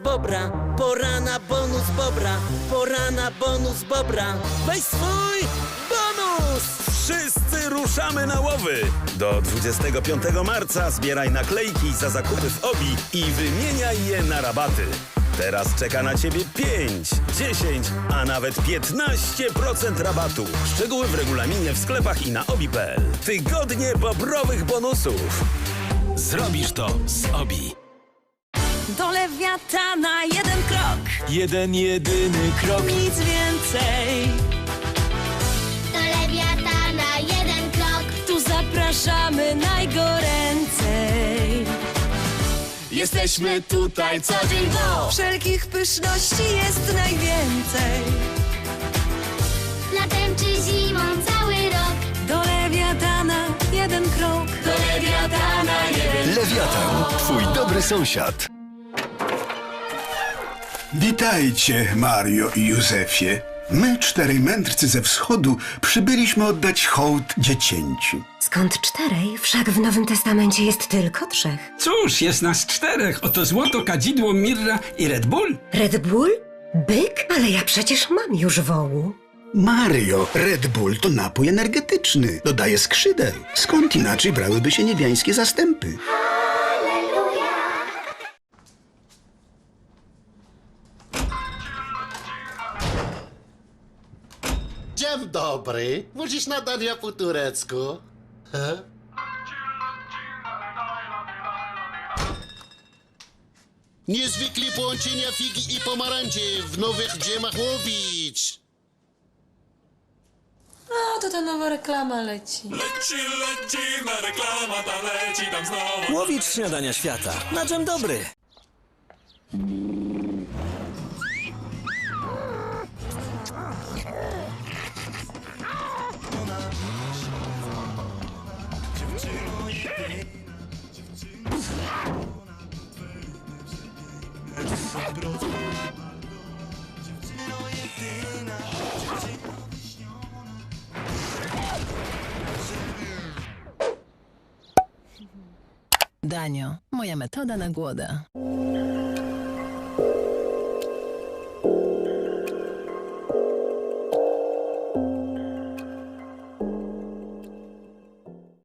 Bobra, pora na bonus Bobra, pora na bonus Bobra. Weź swój bonus! Wszyscy ruszamy na łowy! Do 25 marca zbieraj naklejki za zakupy w OBI i wymieniaj je na rabaty. Teraz czeka na Ciebie 5, 10, a nawet 15% rabatu. Szczegóły w regulaminie w sklepach i na obi.pl. Tygodnie bobrowych bonusów. Zrobisz to z Obi. Do lewiatana jeden krok, Jeden, jedyny krok. nic więcej. Do lewiatana jeden krok. Tu zapraszamy najgoręcej. Jesteśmy tutaj co dzień, bo Wszelkich pyszności jest najwięcej. Latem czy zimą cały rok. Do lewiatana jeden krok. Do lewiatana jeden Lewiatan, twój dobry sąsiad. Witajcie, Mario i Józefie. My, czterej mędrcy ze wschodu, przybyliśmy oddać hołd dziecięciu. Skąd czterej? Wszak w Nowym Testamencie jest tylko trzech. Cóż, jest nas czterech. Oto złoto, kadzidło, mirra i Red Bull. Red Bull? Byk? Ale ja przecież mam już wołu. Mario, Red Bull to napój energetyczny, dodaje skrzydeł. Skąd inaczej brałyby się niebiańskie zastępy? Dzień dobry. Mówisz nadania po turecku? He? Niezwykli połączenia figi i pomarańczy w nowych dżemach łowić. A, to ta nowa reklama leci. Łowicz śniadania świata. Na czym dobry? Danio, moja metoda na głodę.